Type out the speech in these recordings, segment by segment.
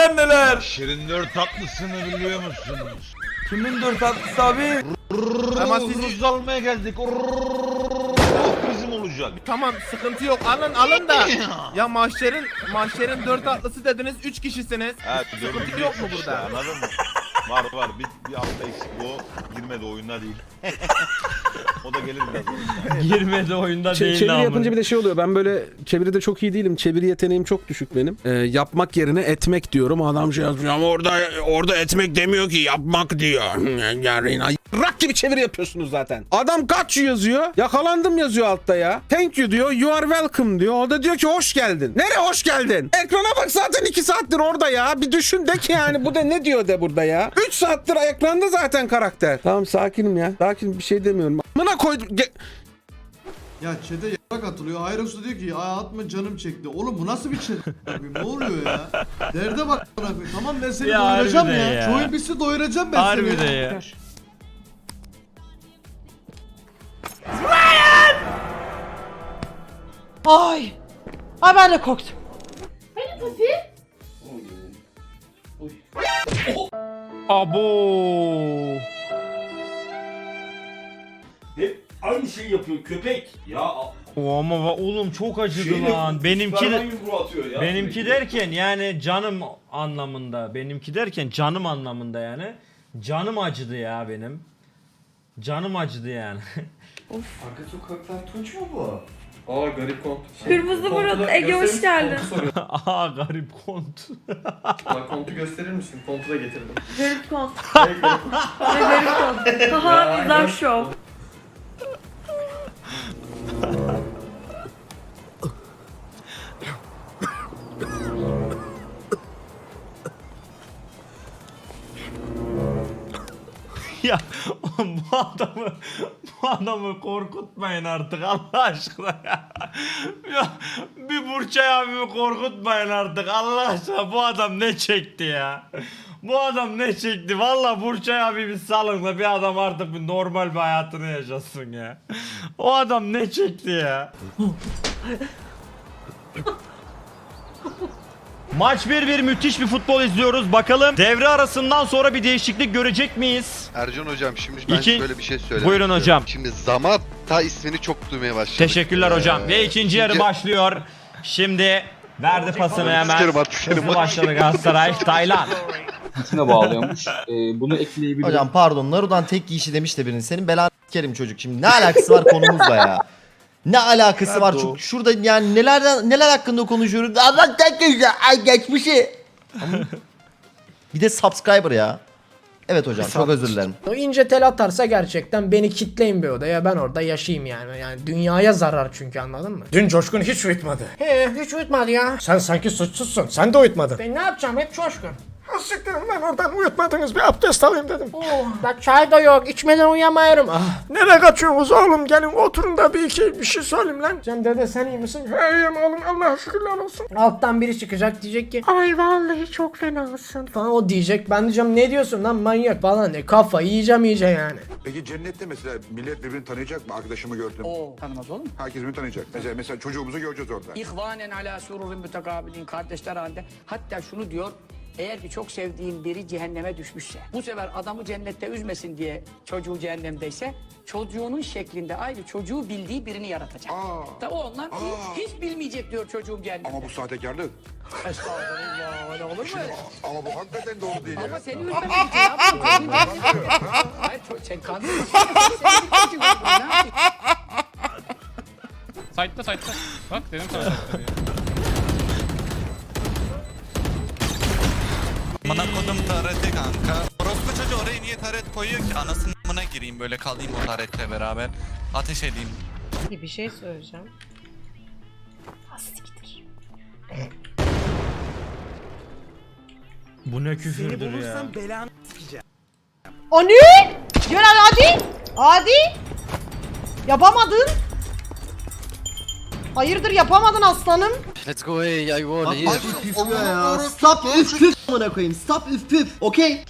neler neler. Şirin dört tatlısını biliyor musunuz? Kimin dört atlısı abi? Ama sizi almaya geldik. Bizim olacak. Tamam sıkıntı yok alın alın da. Ya mahşerin mahşerin dört atlısı dediniz 3 kişisiniz. Evet, Sıkıntı yok mu işte, burada? Anladın mı? Var var. Bir, bir hafta eksik o. Girmedi oyuna değil. o da gelir biraz. Girmedi oyunda Ç- değil çeviri namı. yapınca bir de şey oluyor. Ben böyle çeviride çok iyi değilim. Çeviri yeteneğim çok düşük benim. Ee, yapmak yerine etmek diyorum. Adam şey yazmış ama orada orada etmek demiyor ki yapmak diyor. Yani rak gibi çeviri yapıyorsunuz zaten. Adam got you yazıyor. Yakalandım yazıyor altta ya. Thank you diyor. You are welcome diyor. O da diyor ki hoş geldin. Nereye hoş geldin? Ekrana bak zaten 2 saattir orada ya. Bir düşün de ki yani bu da ne diyor de burada ya. 3 saattir ekranda zaten karakter. Tamam sakinim ya. Sakin bir şey demiyorum. Amına koydum. Ge- Ya chat'e yarak atılıyor. Hayros da diyor ki ay atma canım çekti. Oğlum bu nasıl bir chat? ne oluyor ya? Derde bak bana. Tamam ben seni Ya doyuracağım harbiden ya. ya. Bitsin doyuracağım ben Harbi seni. de ya. Ay. Ay ben de korktum. Abo. Hep aynı şeyi yapıyor köpek. Ya O ama va- oğlum çok acıdı şey lan. Benimki Superman de, yumruğu atıyor ya. benimki sürekli. derken yani canım anlamında. Benimki derken canım anlamında yani. Canım acıdı ya benim. Canım acıdı yani. Arka sokaklar tunç mu bu? Aa garip kont. Kırmızı burun Ege hoş geldin. Aa garip kont. Bana kontu gösterir misin? Kontu da getirdim. Garip kont. Garip kont. Haha mizah şov. ya bu adamı bu adamı korkutmayın artık Allah aşkına ya. ya bir Burçay abimi korkutmayın artık Allah aşkına bu adam ne çekti ya. Bu adam ne çekti valla Burçay abi bir salın da bir adam artık bir normal bir hayatını yaşasın ya. O adam ne çekti ya. Maç 1-1 müthiş bir futbol izliyoruz. Bakalım devre arasından sonra bir değişiklik görecek miyiz? Ercan hocam şimdi ben İki- böyle bir şey söylemek Buyurun istiyorum. hocam. Şimdi Zamata ismini çok duymaya başladık. Teşekkürler Ee, hocam. Ve ikinci yarı başlıyor. Şimdi verdi pasını hemen. Hızlı başladı Galatasaray. Taylan. İçine bağlıyormuş. Ee, bunu ekleyebilirim. Hocam pardon Naruto'dan tek giyişi demiş de birinin. Senin belanı sikerim çocuk. Şimdi ne alakası var konumuzla ya? Ne alakası var? Nerede Çok, o? şurada yani nelerden neler hakkında konuşuyoruz? Allah tek güzel. Ay geçmişi. Ama- bir de subscriber ya. Evet hocam çok özür dilerim. O ince tel atarsa gerçekten beni kitleyin bir odaya ben orada yaşayayım yani. Yani dünyaya zarar çünkü anladın mı? Dün Coşkun hiç uyutmadı. He hiç uyutmadı ya. Sen sanki suçsuzsun. Sen de uyutmadın. Ben ne yapacağım hep Coşkun. Siktirim ben oradan uyutmadınız bir abdest alayım dedim. Oh, bak çay da yok içmeden uyuyamıyorum. Ah. Nereye kaçıyorsunuz oğlum gelin oturun da bir iki bir şey söyleyeyim lan. Can dede sen iyi misin? He iyiyim oğlum Allah şükürler olsun. Alttan biri çıkacak diyecek ki ay vallahi çok fenasın falan o diyecek. Ben diyeceğim ne diyorsun lan manyak falan ne kafa yiyeceğim iyice yani. Peki cennette mesela millet birbirini tanıyacak mı? Arkadaşımı gördüm. Oo tanımaz olur mu? Herkes birbirini tanıyacak. Mesela, mesela çocuğumuzu göreceğiz orada. İhvanen ala sururin mütekabilin kardeşler halinde. Hatta şunu diyor. Eğer ki çok sevdiğin biri cehenneme düşmüşse, bu sefer adamı cennette üzmesin diye çocuğu cehennemdeyse, çocuğunun şeklinde aynı çocuğu bildiği birini yaratacak. Aa. Da o ondan hiç, hiç bilmeyecek diyor çocuğum cehennemde. Ama bu sahtekarlık. Estağfurullah öyle olur mu? Ama bu hakikaten doğru değil Ama ya. seni üzmemek için ne yapayım? Hayır sen kandırsın. Seni bir? Site'da site'da. Bak dedim sana site'da Bana kodum tarete kanka. Orospu çocuğu oraya niye taret koyuyor ki? Anasının amına gireyim böyle kalayım o taretle beraber. Ateş edeyim. Bir şey söyleyeceğim. Hastiktir. Bu ne küfürdür ya. O ne? Diyor hadi. Hadi. Yapamadın. Hayırdır yapamadın aslanım. Let's go hey I won here. ya. Stop üf püf amına koyayım. Stop üf püf. Okey.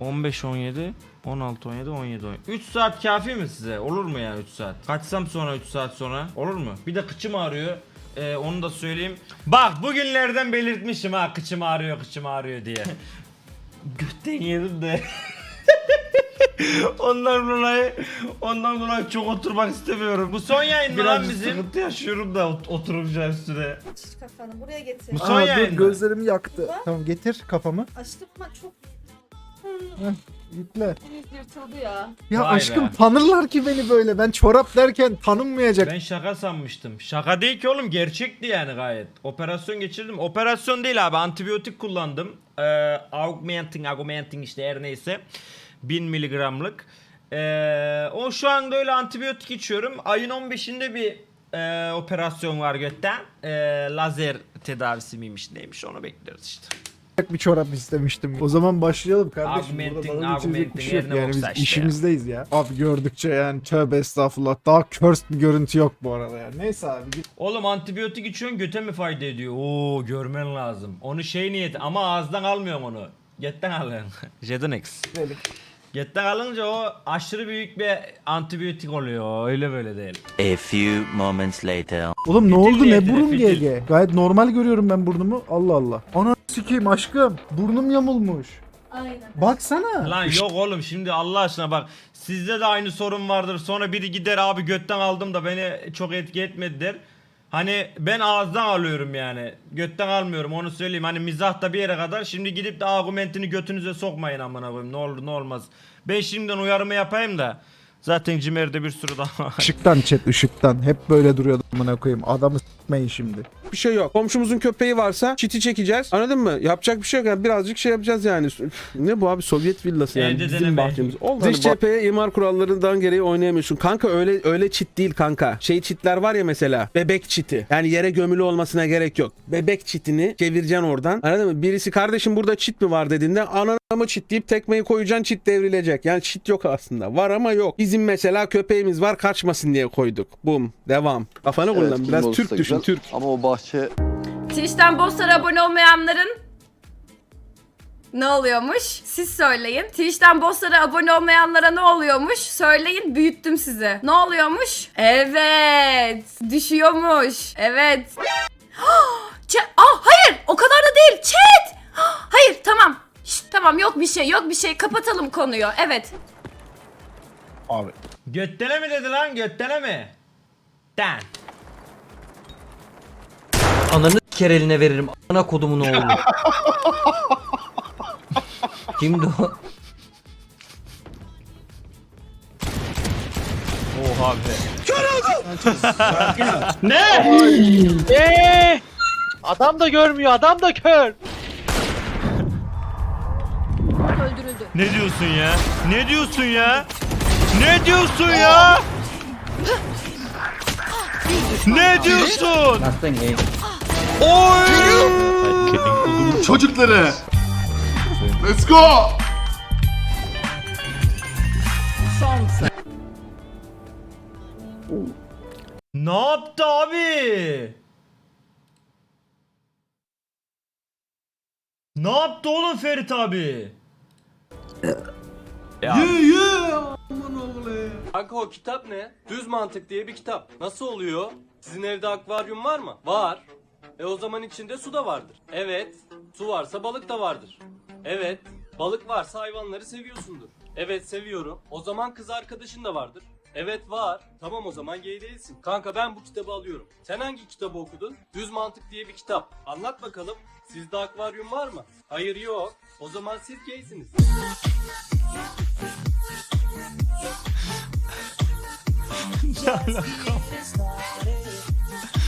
15 17 16 17 17 17. 3 saat kafi mi size? Olur mu yani 3 saat? Kaçsam sonra 3 saat sonra? Olur mu? Bir de kıçım ağrıyor. Ee, onu da söyleyeyim. Bak bugünlerden belirtmişim ha kıçım ağrıyor kıçım ağrıyor diye. Götten yedim de. Ondan dolayı ondan dolayı çok oturmak istemiyorum. Bu son yayın mı lan Birazcık bizim? Sıkıntı yaşıyorum da ot- oturunca üstüne. kafanı buraya getir. Bu son yayın mı? gözlerimi yaktı. Tamam getir kafamı. Açtım ama çok Yükle. yırtıldı ya. Ya Vay aşkım be. tanırlar ki beni böyle. Ben çorap derken tanınmayacak. Ben şaka sanmıştım. Şaka değil ki oğlum gerçekti yani gayet. Operasyon geçirdim. Operasyon değil abi antibiyotik kullandım. Ee, augmenting, augmenting işte her neyse. 1000 miligramlık. Ee, o şu anda öyle antibiyotik içiyorum. Ayın 15'inde bir e, operasyon var götten. Ee, lazer tedavisi miymiş neymiş onu bekliyoruz işte. bir çorap istemiştim. O zaman başlayalım kardeşim. Augmenting, Burada bana içecek bir şey yok. Yani biz işte. işimizdeyiz ya. Abi gördükçe yani tövbe estağfurullah. Daha cursed bir görüntü yok bu arada ya. Neyse abi git. Oğlum antibiyotik içiyorsun göte mi fayda ediyor? Oo görmen lazım. Onu şey niyeti ama ağızdan almıyorum onu. Getten alıyorsun. Jedonex. Getten alınca o aşırı büyük bir antibiyotik oluyor. Öyle böyle değil. A few moments later. Oğlum ne oldu ne niyetine, burun fitil. GG? Gayet normal görüyorum ben burnumu. Allah Allah. Ana sikeyim aşkım. Burnum yamulmuş. Aynen. Baksana. Lan yok oğlum şimdi Allah aşkına bak sizde de aynı sorun vardır. Sonra biri gider abi götten aldım da beni çok etki etmedi der. Hani ben ağızdan alıyorum yani. Götten almıyorum onu söyleyeyim. Hani mizah da bir yere kadar. Şimdi gidip de argumentini götünüze sokmayın amına koyayım. Ne olur ne olmaz. Ben şimdiden uyarımı yapayım da. Zaten Cimer'de bir sürü daha var. Işıktan chat ışıktan. Hep böyle duruyordu amına koyayım. Adamı s**meyin şimdi. Bir şey yok. Komşumuzun köpeği varsa çiti çekeceğiz. Anladın mı? Yapacak bir şey yok. Yani birazcık şey yapacağız yani. Ne bu abi Sovyet villası yani. Evde Bizim deneme. bahçemiz. Oldu. Dış cepheye imar kurallarından gereği oynayamıyorsun. Kanka öyle öyle çit değil kanka. Şey çitler var ya mesela. Bebek çiti. Yani yere gömülü olmasına gerek yok. Bebek çitini çevireceksin oradan. Anladın mı? Birisi kardeşim burada çit mi var dediğinde ananı mı çit deyip tekmeyi koyacaksın çit devrilecek. Yani çit yok aslında. Var ama yok. Bizim mesela köpeğimiz var kaçmasın diye koyduk. Bum. Devam. Kafanı kullan. Biraz Türk düşün Türk. Ama o bahçe Twitch'ten Bosslara abone olmayanların ne oluyormuş? Siz söyleyin. Twitch'ten Bosslara abone olmayanlara ne oluyormuş? Söyleyin büyüttüm sizi. Ne oluyormuş? Evet. Düşüyormuş. Evet. Chat. Ah hayır o kadar da değil. Chat. Hayır tamam. Şşt, tamam yok bir şey yok bir şey kapatalım konuyu. Evet. Göttene mi dedi lan göttene mi? Den. Ananı ker eline veririm. Ana kodumun oğlu. Kimdi o? Oha be. Adam da görmüyor adam da kör. Öldürüldü. Ne diyorsun ya? Ne diyorsun ya? Ne diyorsun ya? Ne diyorsun? Oy! Çocukları. Let's go. Ne yaptı abi? Ne yaptı oğlum Ferit abi? Ye ye. Aman oğlu. Kanka o kitap ne? Düz mantık diye bir kitap. Nasıl oluyor? Sizin evde akvaryum var mı? Var. E o zaman içinde su da vardır. Evet. Su varsa balık da vardır. Evet. Balık varsa hayvanları seviyorsundur. Evet seviyorum. O zaman kız arkadaşın da vardır. Evet var. Tamam o zaman gay değilsin. Kanka ben bu kitabı alıyorum. Sen hangi kitabı okudun? Düz mantık diye bir kitap. Anlat bakalım. Sizde akvaryum var mı? Hayır yok. O zaman siz gaysiniz.